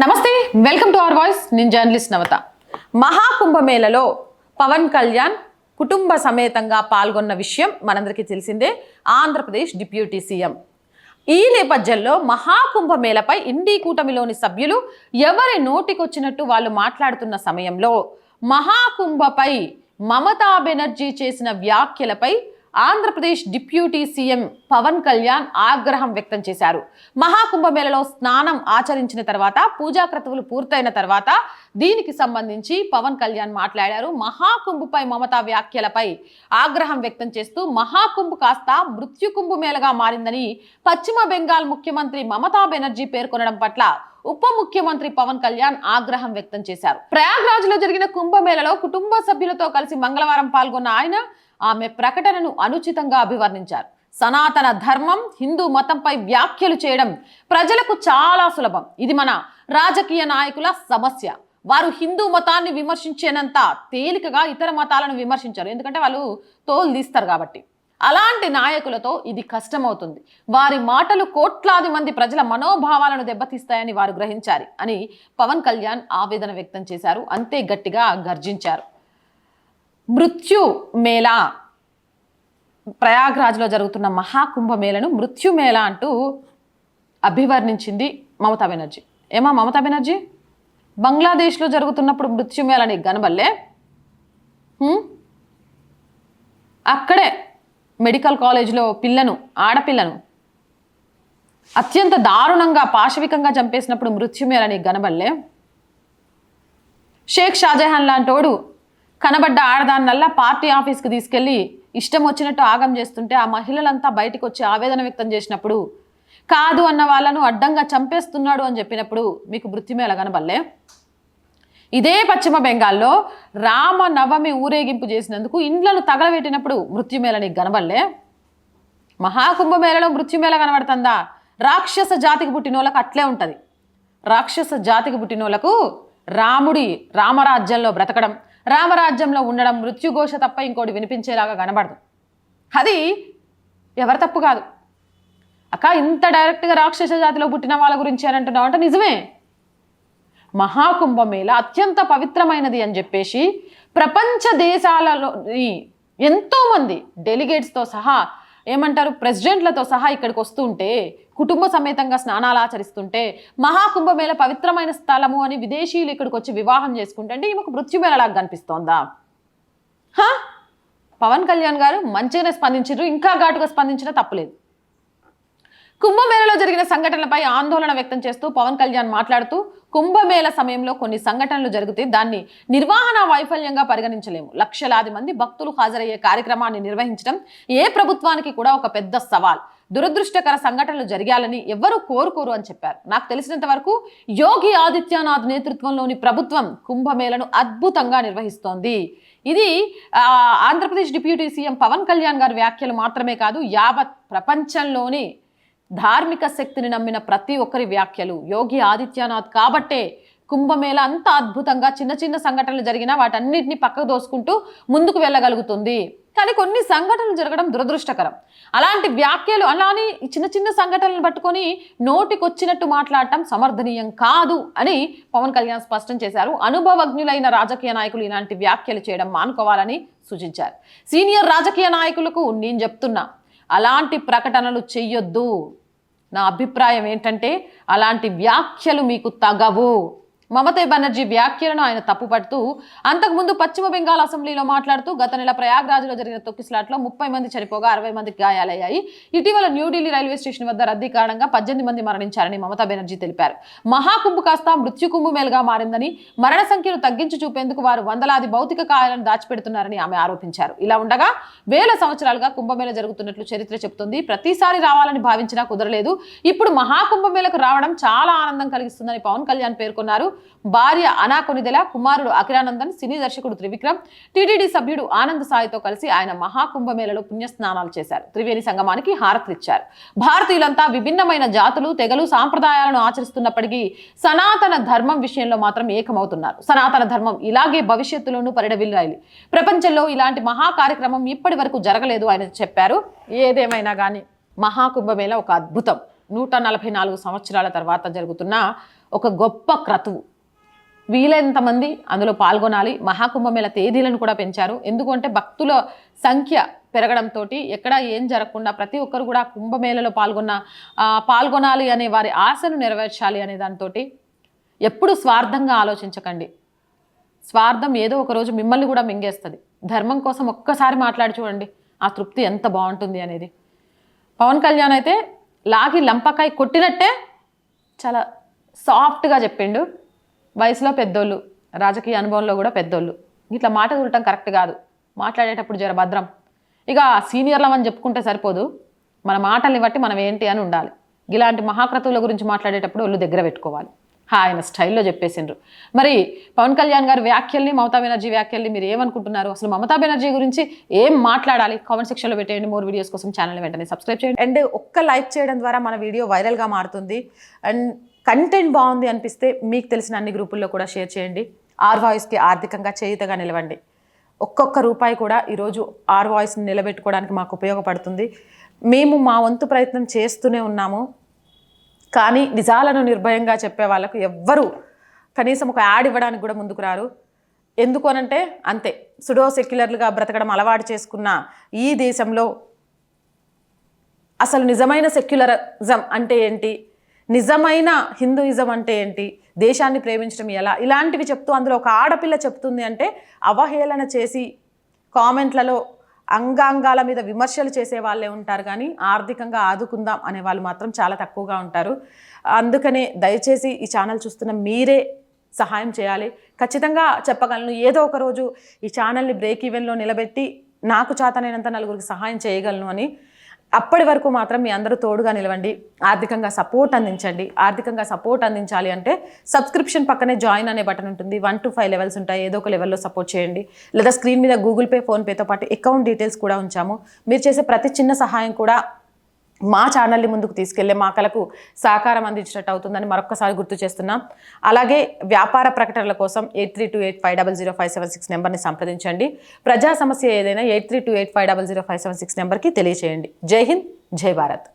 నమస్తే welcome to our voice. నేను journalist Navatha. మహాకుంభమేళలో పవన్ కళ్యాణ్ కుటుంబ సమేతంగా పాల్గొన్న విషయం మనందరికీ తెలిసిందే. Andhra Pradesh deputy CM. ఈ నేపథ్యంలో మహాకుంభమేళపై ఇండీ కూటమిలోని సభ్యులు ఎవరి నోటికొచ్చినట్టు వాళ్ళు మాట్లాడుతున్న సమయంలో మహాకుంభపై మమతా బెనర్జీ చేసిన వ్యాఖ్యలపై ఆంధ్రప్రదేశ్ డిప్యూటీ సీఎం పవన్ కళ్యాణ్ ఆగ్రహం వ్యక్తం చేశారు. మహాకుంభమేళలో స్నానం ఆచరించిన తర్వాత పూజా క్రతువులు పూర్తయిన తర్వాత దీనికి సంబంధించి పవన్ కళ్యాణ్ మాట్లాడారు. మహాకుంభపై మమతా వ్యాఖ్యలపై ఆగ్రహం వ్యక్తం చేస్తూ మహాకుంభ్ కాస్త మృత్యుకుంభమేళగా మారిందని పశ్చిమ బెంగాల్ ముఖ్యమంత్రి మమతా బెనర్జీ పేర్కొనడం పట్ల ఉప ముఖ్యమంత్రి పవన్ కళ్యాణ్ ఆగ్రహం వ్యక్తం చేశారు. ప్రయాగ్రాజ్లో జరిగిన కుంభమేళలో కుటుంబ సభ్యులతో కలిసి మంగళవారం పాల్గొన్న ఆయన ఆమె ప్రకటనను అనుచితంగా అభివర్ణించారు. సనాతన ధర్మం హిందూ మతంపై వ్యాఖ్యలు చేయడం ప్రజలకు చాలా సులభం. ఇది మన రాజకీయ నాయకుల సమస్య. వారు హిందూ మతాన్ని విమర్శించేనంత తేలికగా ఇతర మతాలను విమర్శించారు. ఎందుకంటే వాళ్ళు తోల్దీస్తారు కాబట్టి. అలాంటి నాయకులతో ఇది కష్టమవుతుంది. వారి మాటలు కోట్లాది మంది ప్రజల మనోభావాలను దెబ్బతీస్తాయని వారు గ్రహించారు అని పవన్ కళ్యాణ్ ఆవేదన వ్యక్తం చేశారు. అంతే గట్టిగా గర్జించారు. మృత్యు మేళ ప్రయాగ్రాజ్లో జరుగుతున్న మహాకుంభమేళను మృత్యుమేళ అంటూ అభివర్ణించింది మమతా బెనర్జీ. ఏమా మమతా బెనర్జీ? బంగ్లాదేశ్లో జరుగుతున్నప్పుడు మృత్యుమేళ నీకు గనబల్లే అక్కడే మెడికల్ కాలేజ్లో పిల్లను ఆడపిల్లను అత్యంత దారుణంగా పాశవికంగా చంపేసినప్పుడు మృత్యుమేళ నీకు గనబల్లే? షేక్ షాజహాన్ లాంటోడు కనబడ్డ ఆడదాన్నల్లా పార్టీ ఆఫీస్కి తీసుకెళ్ళి ఇష్టం వచ్చినట్టు ఆగం చేస్తుంటే ఆ మహిళలంతా బయటకు వచ్చి ఆవేదన వ్యక్తం చేసినప్పుడు కాదు అన్న వాళ్ళను అడ్డంగా చంపేస్తున్నాడు అని చెప్పినప్పుడు మీకు మృత్యుమేళ కనబల్లే ఇదే పశ్చిమ బెంగాల్లో రామ నవమి ఊరేగింపు చేసినందుకు ఇండ్లను తగలబెట్టినప్పుడు మృత్యుమేళ నీకు కనబల్లే మహాకుంభమేళలో మృత్యుమేళ కనబడుతుందా? రాక్షస జాతికి పుట్టిన వాళ్ళకి అట్లే ఉంటుంది. రాక్షస జాతికి పుట్టిన వాళ్ళకు రాముడి రామరాజ్యంలో బ్రతకడం రామరాజ్యంలో ఉండడం మృత్యుఘోష తప్ప ఇంకోటి వినిపించేలాగా కనబడదు. అది ఎవరి తప్పు కాదు. అక్క ఇంత డైరెక్ట్గా రాక్షస జాతిలో పుట్టిన వాళ్ళ గురించి అని అంటున్నావు అంటే నిజమే. మహాకుంభమేళ అత్యంత పవిత్రమైనది అని చెప్పేసి ప్రపంచ దేశాలలో ఎంతోమంది డెలిగేట్స్తో సహా ఏమంటారు? ప్రెసిడెంట్లతో సహా ఇక్కడికి వస్తుంటే కుటుంబ సమేతంగా స్నానాలు ఆచరిస్తుంటే మహాకుంభమేళ పవిత్రమైన స్థలము అని విదేశీయులు ఇక్కడికి వచ్చి వివాహం చేసుకుంటే అంటే ఈమెకు మృత్యుమేళలాగా కనిపిస్తోందా? హా? పవన్ కళ్యాణ్ గారు మంచిగానే స్పందించారు ఇంకా ఘాటుగా స్పందించినా తప్పలేదు. కుంభమేళలో జరిగిన సంఘటనలపై ఆందోళన వ్యక్తం చేస్తూ పవన్ కళ్యాణ్ మాట్లాడుతూ కుంభమేళ సమయంలో కొన్ని సంఘటనలు జరిగితే దాన్ని నిర్వహణ వైఫల్యంగా పరిగణించలేము. లక్షలాది మంది భక్తులు హాజరయ్యే కార్యక్రమాన్ని నిర్వహించడం ఏ ప్రభుత్వానికి కూడా ఒక పెద్ద సవాల్. దురదృష్టకర సంఘటనలు జరిగాలని ఎవ్వరూ కోరుకోరు అని చెప్పారు. నాకు తెలిసినంత వరకు యోగి ఆదిత్యనాథ్ నేతృత్వంలోని ప్రభుత్వం కుంభమేళను అద్భుతంగా నిర్వహిస్తోంది. ఇది ఆంధ్రప్రదేశ్ డిప్యూటీ సీఎం పవన్ కళ్యాణ్ గారి వ్యాఖ్యలు మాత్రమే కాదు యావత్ ప్రపంచంలోని ధార్మిక శక్తిని నమ్మిన ప్రతి ఒక్కరి వ్యాఖ్యలు యోగి ఆదిత్యనాథ్ కాబట్టే కుంభమేళ అంత అద్భుతంగా చిన్న చిన్న సంఘటనలు జరిగినా వాటన్నిటిని పక్కకు దోసుకుంటూ ముందుకు వెళ్ళగలుగుతుంది. కానీ కొన్ని సంఘటనలు జరగడం దురదృష్టకరం. అలాంటి వ్యాఖ్యలు అలానే చిన్న చిన్న సంఘటనలు పట్టుకొని నోటికొచ్చినట్టు మాట్లాడటం సమర్థనీయం కాదు అని పవన్ కళ్యాణ్ స్పష్టం చేశారు. అనుభవజ్ఞులైన రాజకీయ నాయకులు ఇలాంటి వ్యాఖ్యలు చేయడం మానుకోవాలని సూచించారు. సీనియర్ రాజకీయ నాయకులకు నేను చెప్తున్నా అలాంటి ప్రకటనలు చెయ్యొద్దు. నా అభిప్రాయం ఏంటంటే అలాంటి వ్యాఖ్యలు మీకు తగవు. మమతా బెనర్జీ వ్యాఖ్యలను ఆయన తప్పుపడుతూ అంతకుముందు పశ్చిమ బెంగాల్ అసెంబ్లీలో మాట్లాడుతూ గత నెల ప్రయాగ్రాజ్లో జరిగిన తొక్కిసలాట్లో ముప్పై మంది చనిపోగా అరవై మందికి గాయాలయ్యాయి. ఇటీవల న్యూఢిల్లీ రైల్వే స్టేషన్ వద్ద రద్దీ కారణంగా పద్దెనిమిది మంది మరణించారని మమతా బెనర్జీ తెలిపారు. మహాకుంభు కాస్త మృత్యు మేలుగా మారిందని మరణ సంఖ్యను తగ్గించి చూపేందుకు వారు వందలాది భౌతిక కాయాలను దాచిపెడుతున్నారని ఆమె ఆరోపించారు. ఇలా ఉండగా వేల సంవత్సరాలుగా కుంభమేళ జరుగుతున్నట్లు చరిత్ర చెబుతుంది. ప్రతిసారి రావాలని భావించినా కుదరలేదు. ఇప్పుడు మహాకుంభమేళకు రావడం చాలా ఆనందం కలిగిస్తుందని పవన్ కళ్యాణ్ పేర్కొన్నారు. భార్య అనాకొనిదెల కుమారుడు అఖిరానందన్ సినీ దర్శకుడు త్రివిక్రమ్ టీటీడీ సభ్యుడు ఆనంద్ సాయితో కలిసి ఆయన మహాకుంభమేళలో పుణ్యస్నానాలు చేశారు. త్రివేణి సంగమానికి హారతిచ్చారు. భారతీయులంతా విభిన్నమైన జాతులు తెగలు సాంప్రదాయాలను ఆచరిస్తున్నప్పటికీ సనాతన ధర్మం విషయంలో మాత్రం ఏకమవుతున్నారు. సనాతన ధర్మం ఇలాగే భవిష్యత్తులోనూ పరిడవిల్లాలి ప్రపంచంలో ఇలాంటి మహా కార్యక్రమం ఇప్పటి వరకు జరగలేదు ఆయన చెప్పారు. ఏదేమైనా కానీ మహాకుంభమేళ ఒక అద్భుతం. నూట నలభై నాలుగు సంవత్సరాల తర్వాత జరుగుతున్న ఒక గొప్ప క్రతువు. వీలైనంత మంది అందులో పాల్గొనాలి. మహాకుంభమేళ తేదీలను కూడా పెంచారు. ఎందుకంటే భక్తుల సంఖ్య పెరగడంతో ఎక్కడ ఏం జరగకుండా ప్రతి ఒక్కరు కూడా కుంభమేళలో పాల్గొన్న పాల్గొనాలి అనే వారి ఆశను నెరవేర్చాలి అనే దాంతో ఎప్పుడు స్వార్థంగా ఆలోచించకండి. స్వార్థం ఏదో ఒక రోజు మిమ్మల్ని కూడా మింగేస్తుంది. ధర్మం కోసం ఒక్కసారి మాట్లాడి చూడండి ఆ తృప్తి ఎంత బాగుంటుంది అనేది. పవన్ కళ్యాణ్ అయితే లాగి లంపకాయ కొట్టినట్టే చాలా సాఫ్ట్గా చెప్పిండు. వయసులో పెద్దోళ్ళు రాజకీయ అనుభవంలో కూడా పెద్దోళ్ళు. ఇట్లా మాట చూడటం కరెక్ట్ కాదు. మాట్లాడేటప్పుడు జర భద్రం. ఇక సీనియర్లం అని చెప్పుకుంటే సరిపోదు. మన మాటల్ని బట్టి మనం ఏంటి అని ఉండాలి. ఇలాంటి మహాక్రతువుల గురించి మాట్లాడేటప్పుడు ఒళ్ళు దగ్గర పెట్టుకోవాలి. హా, ఆయన స్టైల్లో చెప్పేసిండ్రు. మరి పవన్ కళ్యాణ్ గారి వ్యాఖ్యల్ని మమతా బెనర్జీ వ్యాఖ్యల్ని మీరు ఏమనుకుంటున్నారు? అసలు మమతా బెనర్జీ గురించి ఏం మాట్లాడాలి? కామెంట్ సెక్షన్లో పెట్టేయండి. మోర్ వీడియోస్ కోసం ఛానల్ వెంటనే సబ్స్క్రైబ్ చేయండి. అండ్ ఒక్క లైక్ చేయడం ద్వారా మన వీడియో వైరల్గా మారుతుంది. అండ్ కంటెంట్ బాగుంది అనిపిస్తే మీకు తెలిసిన అన్ని గ్రూపుల్లో కూడా షేర్ చేయండి. ఆర్ వాయిస్కి ఆర్థికంగా చేయుతగా నిలవండి. ఒక్కొక్క రూపాయి కూడా ఈరోజు ఆర్ వాయిస్ని నిలబెట్టుకోవడానికి మాకు ఉపయోగపడుతుంది. మేము మా వంతు ప్రయత్నం చేస్తూనే ఉన్నాము. కానీ నిజాలను నిర్భయంగా చెప్పే వాళ్ళకు ఎవ్వరు కనీసం ఒక యాడ్ ఇవ్వడానికి కూడా ముందుకు రారు. ఎందుకు అనంటే అంతే. సుడో సెక్యులర్లుగా బ్రతకడం అలవాటు చేసుకున్న ఈ దేశంలో అసలు నిజమైన సెక్యులరిజం అంటే ఏంటి? నిజమైన హిందూయిజం అంటే ఏంటి? దేశాన్ని ప్రేమించడం ఎలా? ఇలాంటివి చెప్తూ అందులో ఒక ఆడపిల్ల చెప్తుంది అంటే అవహేళన చేసి కామెంట్లలో అంగాంగాల మీద విమర్శలు చేసే వాళ్ళే ఉంటారు కానీ ఆర్థికంగా ఆదుకుందాం అనే వాళ్ళు మాత్రం చాలా తక్కువగా ఉంటారు. అందుకనే దయచేసి ఈ ఛానల్ చూస్తున్న మీరే సహాయం చేయాలి. ఖచ్చితంగా చెప్పగలను. ఏదో ఒక రోజు ఈ ఛానల్ని బ్రేక్ ఈవెన్లో నిలబెట్టి నాకు చేతనైనంత నలుగురికి సహాయం చేయగలను అని అప్పటి వరకు మాత్రం మీ అందరూ తోడుగా నిలవండి. ఆర్థికంగా సపోర్ట్ అందించండి. ఆర్థికంగా సపోర్ట్ అందించాలి అంటే సబ్స్క్రిప్షన్ పక్కనే జాయిన్ అనే బటన్ ఉంటుంది. వన్ టు ఫైవ్ లెవెల్స్ ఉంటాయి. ఏదో ఒక లెవెల్లో సపోర్ట్ చేయండి. లేదా స్క్రీన్ మీద గూగుల్ పే ఫోన్పేతో పాటు అకౌంట్ డీటెయిల్స్ కూడా ఉంచాము. మీరు చేసే ప్రతి చిన్న సహాయం కూడా మా ఛానల్ని ముందుకు తీసుకెళ్ళే మా కళకు సహకారం అందించినట్టు అవుతుందని మరొకసారి గుర్తు చేస్తున్నాం. అలాగే వ్యాపార ప్రకటనల కోసం eight three two eight five double zero five seven six నెంబర్ని సంప్రదించండి. ప్రజా సమస్య ఏదైనా eight three two eight five double zero five seven six నెంబర్కి తెలియజేయండి జై హింద్ జై భారత్.